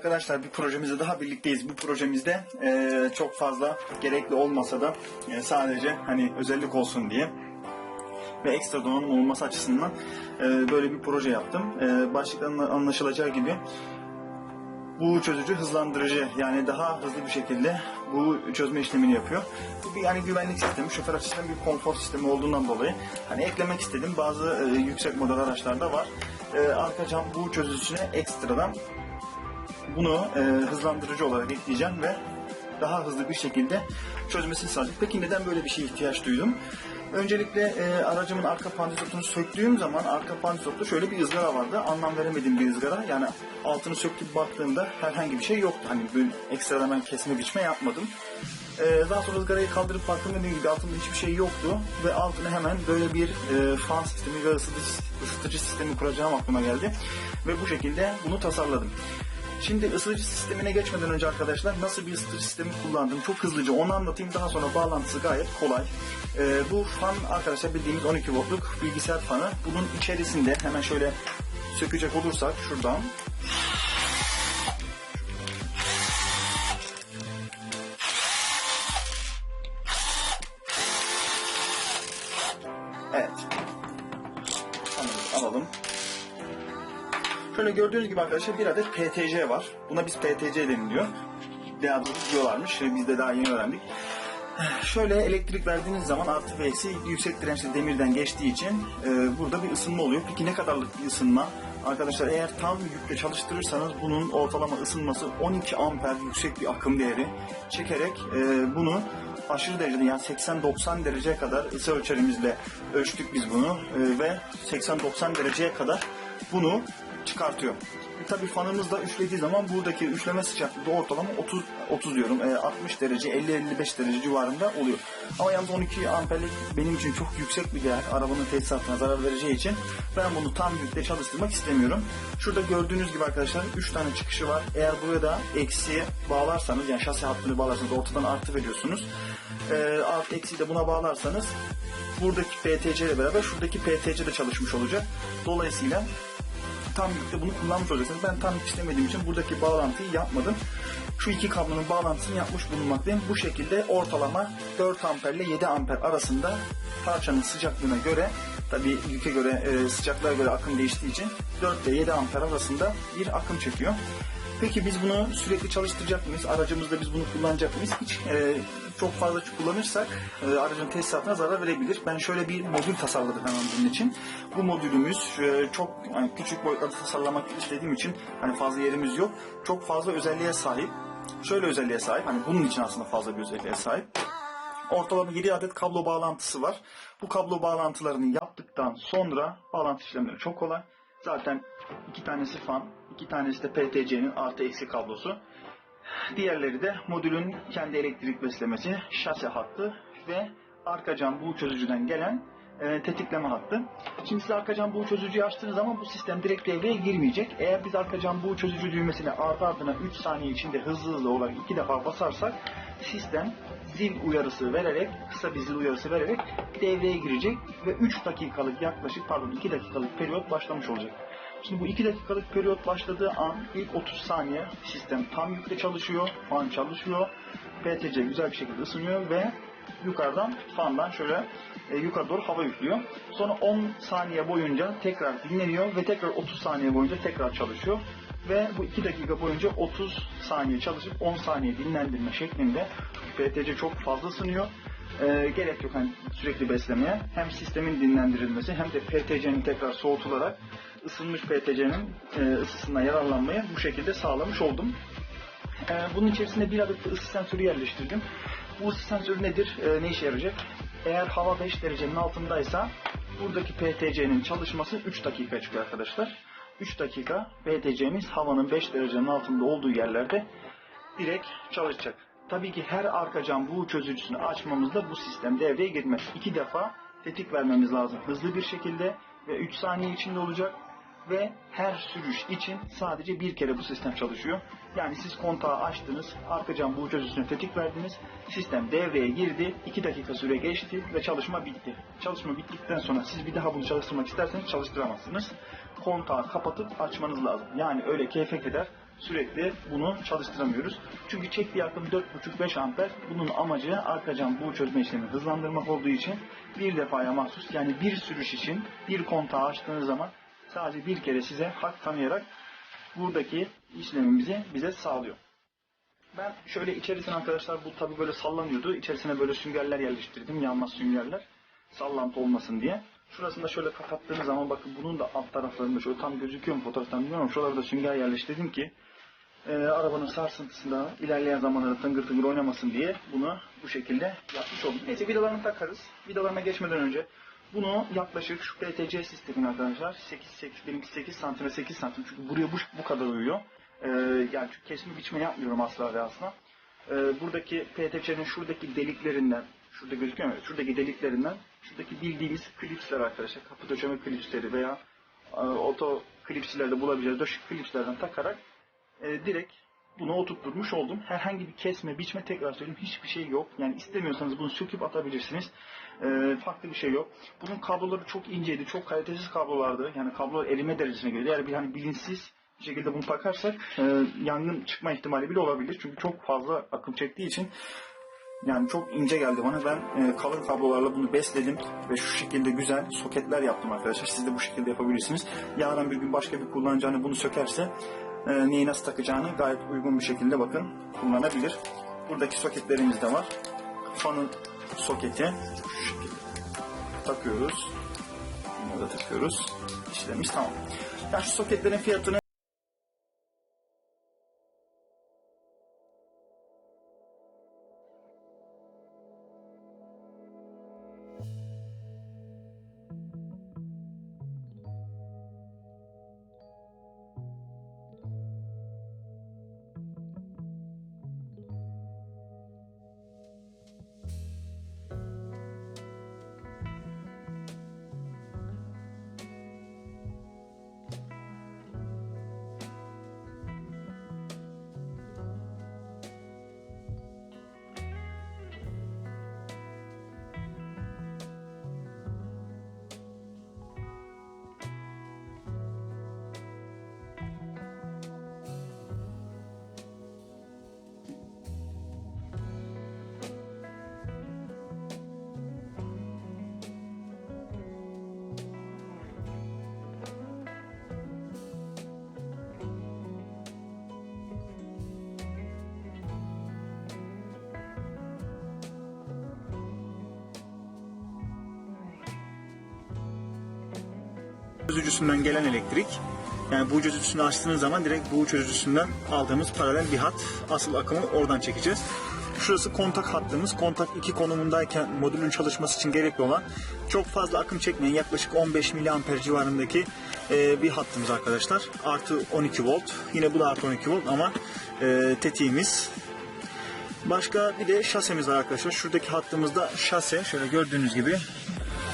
Arkadaşlar, bir projemizde daha birlikteyiz. Bu projemizde eee, çok fazla gerekli olmasa da e, sadece hani özellik olsun diye ve ekstra donanım olması açısından eee, böyle bir proje yaptım. Eee başlıktan anlaşılacağı gibi bu çözücü hızlandırıcı yani daha hızlı bir şekilde bu çözme işlemini yapıyor. Bu bir yani güvenlik sistemi, şoför açısından bir konfor sistemi olduğundan dolayı hani eklemek istedim. Bazı e, yüksek model araçlarda var. E, arka cam bu çözücüsüne ekstradan bunu e, hızlandırıcı olarak ekleyeceğim ve daha hızlı bir şekilde çözmesini sağlayacak. Peki neden böyle bir şeye ihtiyaç duydum? Öncelikle e, aracımın arka pandisotunu söktüğüm zaman arka pandisotta şöyle bir ızgara vardı. Anlam veremediğim bir ızgara. Yani altını söküp baktığımda herhangi bir şey yoktu. Hani böyle ekstradan ben kesme biçme yapmadım. E, daha sonra ızgarayı kaldırıp baktım dediğim gibi altında hiçbir şey yoktu. Ve altına hemen böyle bir e, fan sistemi ve ısıtıcı, ısıtıcı sistemi kuracağım aklıma geldi. Ve bu şekilde bunu tasarladım. Şimdi ısıtıcı sistemine geçmeden önce arkadaşlar nasıl bir ısıtıcı sistemi kullandım çok hızlıca onu anlatayım daha sonra bağlantısı gayet kolay. Ee, bu fan arkadaşlar bildiğimiz 12 voltluk bilgisayar fanı. Bunun içerisinde hemen şöyle sökecek olursak şuradan Evet. Alalım. alalım. Şöyle gördüğünüz gibi arkadaşlar bir adet PTC var. Buna biz PTC deniliyor. Daha doğrusu diyorlarmış. Biz de daha yeni öğrendik. Şöyle elektrik verdiğiniz zaman artı ve eksi yüksek dirençli demirden geçtiği için e, burada bir ısınma oluyor. Peki ne kadarlık bir ısınma? Arkadaşlar eğer tam yükle çalıştırırsanız bunun ortalama ısınması 12 amper yüksek bir akım değeri çekerek e, bunu aşırı derecede yani 80-90 dereceye kadar ısı ölçerimizle ölçtük biz bunu e, ve 80-90 dereceye kadar bunu çıkartıyor. E, tabii fanımız da üflediği zaman buradaki üfleme sıcaklığı da ortalama 30 30 diyorum e, 60 derece 50-55 derece civarında oluyor. Ama yalnız 12 amperlik benim için çok yüksek bir değer. Arabanın tesisatına zarar vereceği için ben bunu tam yükle çalıştırmak istemiyorum. Şurada gördüğünüz gibi arkadaşlar 3 tane çıkışı var. Eğer buraya da eksi bağlarsanız yani şasi hattını bağlarsanız ortadan artı veriyorsunuz. E, artı eksi de buna bağlarsanız buradaki PTC ile beraber şuradaki PTC de çalışmış olacak. Dolayısıyla tam yükte bunu kullanmış olacaksınız. Ben tam yük istemediğim için buradaki bağlantıyı yapmadım. Şu iki kablonun bağlantısını yapmış bulunmaktayım. Bu şekilde ortalama 4 amper ile 7 amper arasında parçanın sıcaklığına göre tabi yüke göre e, sıcaklığa göre akım değiştiği için 4 ile 7 amper arasında bir akım çekiyor. Peki biz bunu sürekli çalıştıracak mıyız? Aracımızda biz bunu kullanacak mıyız? Hiç e, çok fazla kullanırsak e, aracın tesisatına zarar verebilir. Ben şöyle bir modül tasarladım hemen bunun için. Bu modülümüz e, çok yani küçük boyutlarda tasarlamak istediğim için hani fazla yerimiz yok. Çok fazla özelliğe sahip. Şöyle özelliğe sahip. Hani bunun için aslında fazla bir özelliğe sahip. Ortalama 7 adet kablo bağlantısı var. Bu kablo bağlantılarını yaptıktan sonra bağlantı işlemleri çok kolay. Zaten iki tanesi fan, iki tanesi de PTC'nin artı eksi kablosu. Diğerleri de modülün kendi elektrik beslemesi, şase hattı ve arka cam buğu çözücüden gelen e, tetikleme hattı. Şimdi siz arka cam buğu çözücüyü açtığınız zaman bu sistem direkt devreye girmeyecek. Eğer biz arka cam buğu çözücü düğmesine ardı ardına 3 saniye içinde hızlı hızlı olarak iki defa basarsak sistem zil uyarısı vererek, kısa bir zil uyarısı vererek devreye girecek ve 3 dakikalık yaklaşık pardon 2 dakikalık periyot başlamış olacak. Şimdi bu 2 dakikalık periyot başladığı an ilk 30 saniye sistem tam yükle çalışıyor, fan çalışıyor, PTC güzel bir şekilde ısınıyor ve yukarıdan fandan şöyle e, yukarı doğru hava yüklüyor. Sonra 10 saniye boyunca tekrar dinleniyor ve tekrar 30 saniye boyunca tekrar çalışıyor. Ve bu 2 dakika boyunca 30 saniye çalışıp 10 saniye dinlendirme şeklinde PTC çok fazla ısınıyor. E, gerek yok hani sürekli beslemeye. Hem sistemin dinlendirilmesi hem de PTC'nin tekrar soğutularak ısınmış PTC'nin e, ısısından yararlanmayı bu şekilde sağlamış oldum. E, bunun içerisinde bir adet de ısı sensörü yerleştirdim. Bu ısı sensörü nedir? E, ne işe yarayacak? Eğer hava 5 derecenin altındaysa buradaki PTC'nin çalışması 3 dakika çıkıyor arkadaşlar. 3 dakika PTC'miz havanın 5 derecenin altında olduğu yerlerde direkt çalışacak. Tabii ki her arka cam bu çözücüsünü açmamızda bu sistem devreye girmez. İki defa tetik vermemiz lazım hızlı bir şekilde ve 3 saniye içinde olacak ve her sürüş için sadece bir kere bu sistem çalışıyor. Yani siz kontağı açtınız, arka cam bu çözücüsüne tetik verdiniz, sistem devreye girdi, 2 dakika süre geçti ve çalışma bitti. Çalışma bittikten sonra siz bir daha bunu çalıştırmak isterseniz çalıştıramazsınız. Kontağı kapatıp açmanız lazım. Yani öyle keyfe kadar sürekli bunu çalıştıramıyoruz. Çünkü çektiği akım 4,5-5 amper. Bunun amacı arka cam buğu çözme işlemini hızlandırmak olduğu için bir defaya mahsus yani bir sürüş için bir kontağı açtığınız zaman sadece bir kere size hak tanıyarak buradaki işlemimizi bize sağlıyor. Ben şöyle içerisine arkadaşlar bu tabi böyle sallanıyordu. İçerisine böyle süngerler yerleştirdim. Yanmaz süngerler. Sallantı olmasın diye. Şurasında şöyle kapattığınız zaman bakın bunun da alt taraflarında şöyle tam gözüküyor mu fotoğraftan bilmiyorum. Şuralarda sünger yerleştirdim ki e, arabanın sarsıntısında ilerleyen zamanlarda tıngır tıngır oynamasın diye bunu bu şekilde yapmış oldum. Neyse vidalarını takarız. Vidalarına geçmeden önce bunu yaklaşık şu PTC sistemin arkadaşlar 8 8 benimki 8 santim 8 santim çünkü buraya bu, bu kadar uyuyor. Ee, yani çünkü kesme biçme yapmıyorum asla ve asla. Ee, buradaki PTC'nin şuradaki deliklerinden şurada gözüküyor mu? Şuradaki deliklerinden şuradaki bildiğimiz klipsler arkadaşlar kapı döşeme klipsleri veya e, oto klipslerde bulabileceğiz döşek klipslerden takarak e, direkt bunu oturtturmuş oldum. Herhangi bir kesme, biçme tekrar söyleyeyim hiçbir şey yok. Yani istemiyorsanız bunu söküp atabilirsiniz. E, farklı bir şey yok. Bunun kabloları çok inceydi, çok kalitesiz kablolardı. Yani kablolar erime derecesine göre. Eğer bir hani bilinçsiz bir şekilde bunu takarsak e, yangın çıkma ihtimali bile olabilir. Çünkü çok fazla akım çektiği için yani çok ince geldi bana. Ben e, kalın kablolarla bunu besledim ve şu şekilde güzel soketler yaptım arkadaşlar. Siz de bu şekilde yapabilirsiniz. Yarın bir gün başka bir kullanıcı hani bunu sökerse e, neyi nasıl takacağını gayet uygun bir şekilde bakın kullanabilir. Buradaki soketlerimiz de var. Fanın soketi şu şekilde takıyoruz. Bunu da takıyoruz. İşlemimiz tamam. Ya şu soketlerin fiyatını çözücüsünden gelen elektrik. Yani bu çözücüsünü açtığınız zaman direkt bu çözücüsünden aldığımız paralel bir hat. Asıl akımı oradan çekeceğiz. Şurası kontak hattımız. Kontak 2 konumundayken modülün çalışması için gerekli olan çok fazla akım çekmeyen yaklaşık 15 miliamper civarındaki e, bir hattımız arkadaşlar. Artı 12 volt. Yine bu da artı 12 volt ama e, tetiğimiz Başka bir de şasemiz var arkadaşlar. Şuradaki hattımızda şase. Şöyle gördüğünüz gibi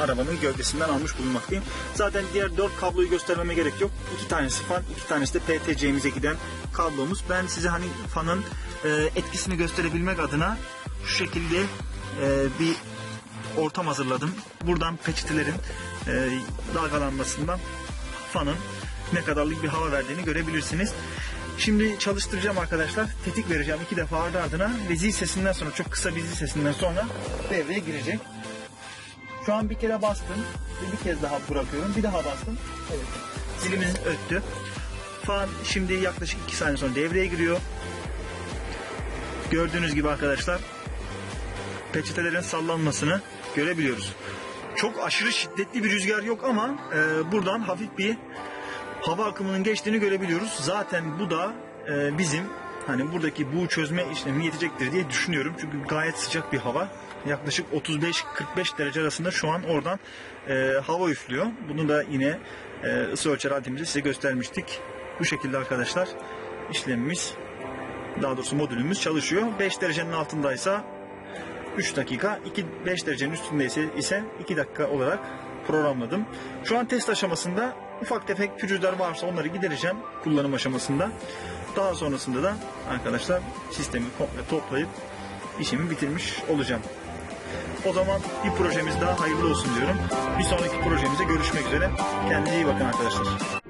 arabanın gövdesinden almış bulunmaktayım. Zaten diğer dört kabloyu göstermeme gerek yok. İki tanesi fan, iki tanesi de PTC'mize giden kablomuz. Ben size hani fanın e, etkisini gösterebilmek adına şu şekilde e, bir ortam hazırladım. Buradan peçetelerin e, dalgalanmasından fanın ne kadarlık bir hava verdiğini görebilirsiniz. Şimdi çalıştıracağım arkadaşlar. Tetik vereceğim iki defa ardı ardına ve zil sesinden sonra çok kısa bir zil sesinden sonra devreye girecek. Şu an bir kere bastım bir kez daha bırakıyorum. Bir daha bastım. Evet. Zilimiz öttü. Fan şimdi yaklaşık 2 saniye sonra devreye giriyor. Gördüğünüz gibi arkadaşlar peçetelerin sallanmasını görebiliyoruz. Çok aşırı şiddetli bir rüzgar yok ama e, buradan hafif bir hava akımının geçtiğini görebiliyoruz. Zaten bu da e, bizim hani buradaki bu çözme işlemi yetecektir diye düşünüyorum. Çünkü gayet sıcak bir hava. Yaklaşık 35-45 derece arasında şu an oradan e, hava üflüyor. Bunu da yine e, ısı ölçer aletimizde size göstermiştik. Bu şekilde arkadaşlar işlemimiz daha doğrusu modülümüz çalışıyor. 5 derecenin altındaysa 3 dakika, 2 5 derecenin üstündeyse ise 2 dakika olarak programladım. Şu an test aşamasında ufak tefek pürüzler varsa onları gidereceğim kullanım aşamasında. Daha sonrasında da arkadaşlar sistemi komple toplayıp işimi bitirmiş olacağım. O zaman bir projemiz daha hayırlı olsun diyorum. Bir sonraki projemize görüşmek üzere. Kendinize iyi bakın arkadaşlar.